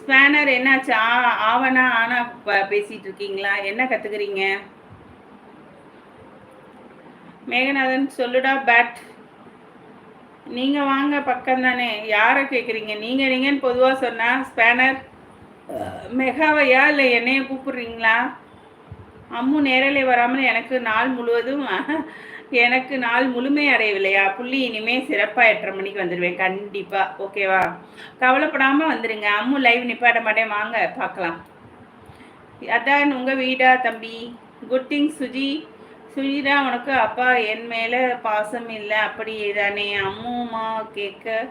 Spanner என்னாச்சு? ஆ ஆவனா ஆனா பேசிட்டு இருக்கீங்களா என்ன கத்துக்கிறீங்க? மேகநாதன் சொல்லுடா பேட் நீங்க வாங்க பக்கம் தானே. யாரை கேக்குறீங்க? நீங்க நீங்கன்னு பொதுவா சொன்னா ஸ்பேனர் மெகாவையா இல்லை என்னைய கூப்பிடுறீங்களா? அம்மு நேரலே வராமல் எனக்கு நாள் முழுவதும் எனக்கு நாள் முழுமை அடையவில்லையா? புள்ளி இனிமே சிறப்பாக எட்டரை மணிக்கு வந்துடுவேன். கண்டிப்பாக ஓகேவா கவலைப்படாமல் வந்துடுங்க அம்மு லைவ் நிப்பாட்ட மாட்டேன். வாங்க பார்க்கலாம். அதான் உங்கள் வீடா தம்பி? Good thing Suji. சுஜிதா உனக்கு அப்பா என் மேலே பாசம் இல்லை. அப்படி தானே அம்முமா கேட்க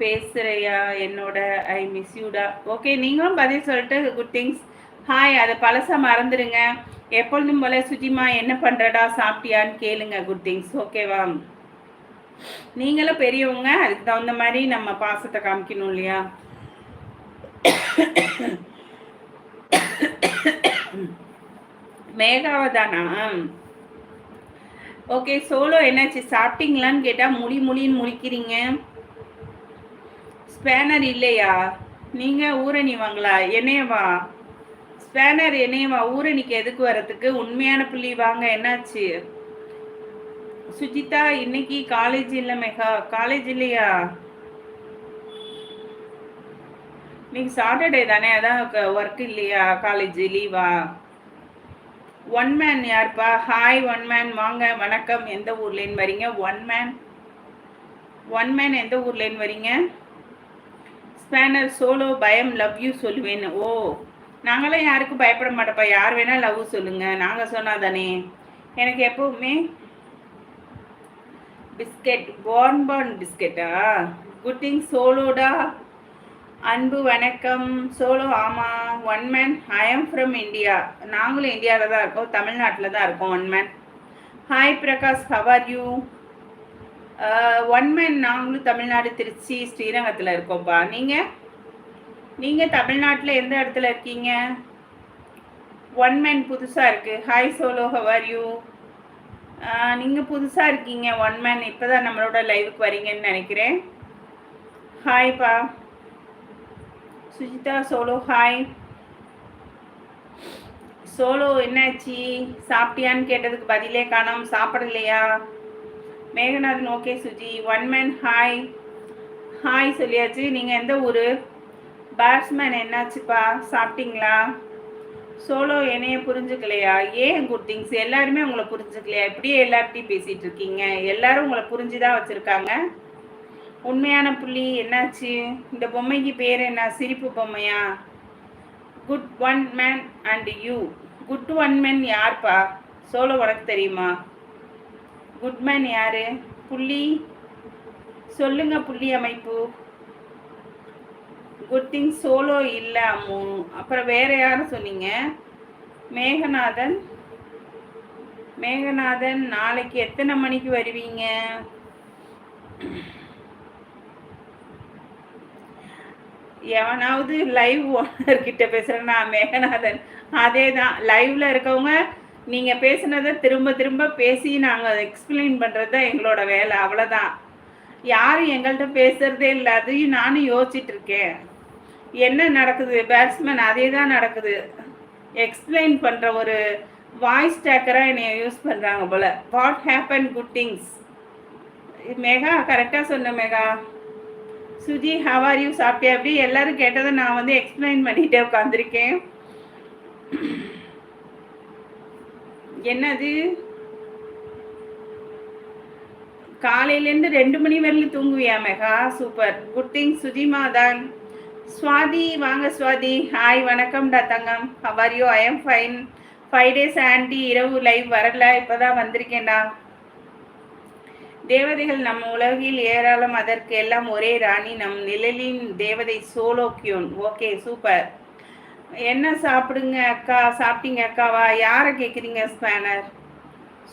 பேசுகிறையா என்னோட ஐ மிஸ் யூடா ஓகே நீங்களும் பதில் சொல்லிட்டு குட் திங்ஸ் ஹாய் அதை பழசா மறந்துடுங்க. எப்பொழுதும் போல சுஜிமா என்ன பண்ணுறடா சாப்பிட்டியான்னு கேளுங்க குட் திங்ஸ் ஓகேவா நீங்களும் பெரியவங்க அதுக்கு தகுந்த மாதிரி நம்ம பாசத்தை காமிக்கணும் இல்லையா? மேகாவதானா ஓகே சோலோ என்னாச்சு? சாப்பிட்டீங்களான்னு கேட்டால் முடி முழின்னு முழிக்கிறீங்க. ஸ்பேனர் இல்லையா? நீங்கள் ஊரணி வாங்களா என்னையவா? ஸ்பேனர் என்னையவா? ஊரணிக்கு எதுக்கு வரத்துக்கு உண்மையான புள்ளி வாங்க. என்னாச்சு? சுஜிதா இன்னைக்கு காலேஜ் இல்லை மெகா. காலேஜ் இல்லையா? இன்னைக்கு சாட்டர்டே தானே? அதான் ஒர்க் இல்லையா? காலேஜ் லீவா ஒன் மேன் யார்ப்பா? ஹாய் ஒன் மேன் வாங்க வணக்கம். எந்த ஊர்லேன்னு வரீங்க? ஒன் மேன் ஒன் மேன் எந்த ஊர்லேன்னு வரீங்க? ஸ்பேனர் சோலோ பயம் லவ் யூ சொல்லுவேன் ஓ நாங்களாம் யாருக்கும் பயப்பட மாட்டோப்பா யார் வேணால் லவ் சொல்லுங்க. நாங்கள் சொன்னால் தானே எனக்கு எப்பவுமே பிஸ்கெட் பார்ன் பார்ன் பிஸ்கெட்டா குட்டிங் சோலோடா. அன்பு வணக்கம். சோலோ ஆமாம் one man I am from India நாங்களும் இந்தியாவில் தான் இருக்கோம். தமிழ்நாட்டில் தான் இருக்கோம். One man hi Prakash. How are you one man நாங்களும் தமிழ்நாடு திருச்சி ஸ்ரீரங்கத்தில் இருக்கோம்ப்பா. நீங்கள் நீங்கள் தமிழ்நாட்டில் எந்த இடத்துல இருக்கீங்க? ஒன் மேன் புதுசாக இருக்குது ஹாய் சோலோ ஹவர் யூ நீங்கள் புதுசாக இருக்கீங்க ஒன் மேன் இப்போ தான் நம்மளோட லைவுக்கு வரீங்கன்னு நினைக்கிறேன். ஹாய்ப்பா சுஜிதா சோலோ ஹாய் சோலோ என்னாச்சு? சாப்பிட்டியான்னு கேட்டதுக்கு பதிலே காணோம். சாப்பிடலையா? Meghanathan okay Suji. One man hi hi சொல்லியாச்சு. நீங்கள் எந்த ஊர்? பேட்ஸ்மேன் என்னாச்சுப்பா? சாப்பிட்டீங்களா? சோலோ என்னைய புரிஞ்சுக்கலையா? ஏன் குட் திங்ஸ் எல்லாருமே உங்களை புரிஞ்சுக்கலையா? இப்படியே எல்லார்ட்டையும் பேசிகிட்டு இருக்கீங்க. எல்லாரும் உங்களை புரிஞ்சுதான் வச்சுருக்காங்க. உண்மையான புள்ளி என்னாச்சு? இந்த பொம்மைக்கு பேர் என்ன? சிரிப்பு பொம்மையா? Good one man and you good one man யார்ப்பா? சோலோ உனக்கு தெரியுமா? குட் மேன் யாரு? புள்ளி? சொல்லுங்க புள்ளி அமைப்பு. குட் திங் சோலோ இல்லை அம்மு. அப்புறம் வேற யாரும் சொன்னீங்க? மேகநாதன். மேகநாதன் நாளைக்கு எத்தனை மணிக்கு வருவீங்க? எவனாவது லைவ் ஓனர்கிட்ட பேசுகிறேன்னா மேகநாதன். அதே தான் லைவில் இருக்கவங்க நீங்கள் பேசுனதை திரும்ப திரும்ப பேசி நாங்கள் எக்ஸ்பிளைன் பண்ணுறது தான் எங்களோட வேலை. அவ்வளோதான் யாரும் எங்கள்கிட்ட பேசுகிறதே இல்லை. அதையும் நானும் யோசிச்சுட்டு இருக்கேன். என்ன நடக்குது? பேட்ஸ்மேன் அதே தான் நடக்குது. எக்ஸ்பிளைன் பண்ற ஒரு வாய்ஸ் டேக்கராக என்னை யூஸ் பண்றாங்க போல. What happen good things Mega கரெக்டாக சொன்ன மெகா. சுஜி ஹவார் யூ சாப்பிட்டியா? அப்படி எல்லாரும் கேட்டதை நான் வந்து எக்ஸ்பிளைன் பண்ணிகிட்டே உட்காந்துருக்கேன் என்னது? காலையிலேருந்து ரெண்டு மணி வரையிலும் தூங்குவியா மெகா? சூப்பர் குட் திங் சுஜிமா தான். ஸ்வாதி வாங்க ஸ்வாதி ஹாய் வணக்கம்டா தங்கம். How are you I am fine five days aunty இரவு லைவ் வரல. இப்போதான் வந்திருக்கேன்டா தேவதைகள் நம் உலகில் ஏராளம். அதற்கு எல்லாம் ஒரே ராணி. நம் நிழலின் தேவதை சோலோக்கியோன். ஓகே சூப்பர் என்ன சாப்பிடுங்க அக்கா? சாப்பிட்டீங்க அக்காவா? யாரை கேட்குறீங்க ஸ்பேனர்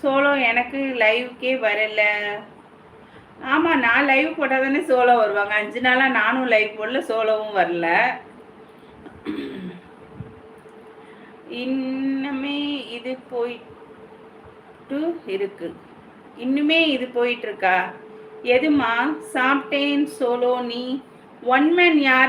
சோலோ எனக்கு லைவுக்கே வரல. ஆமாம் நான் லைவ் போட்டால் தானே சோலோ வருவாங்க. அஞ்சு நாளாக நானும் லைவ் போடல சோலோவும் வரல. இன்னுமே இது போயிட்டு இருக்கு. இன்னுமே இது போயிட்டு இருக்கா? எதுமா சாப்பிட்டேன் சோலோ நீ ஒன் மேன் யார்?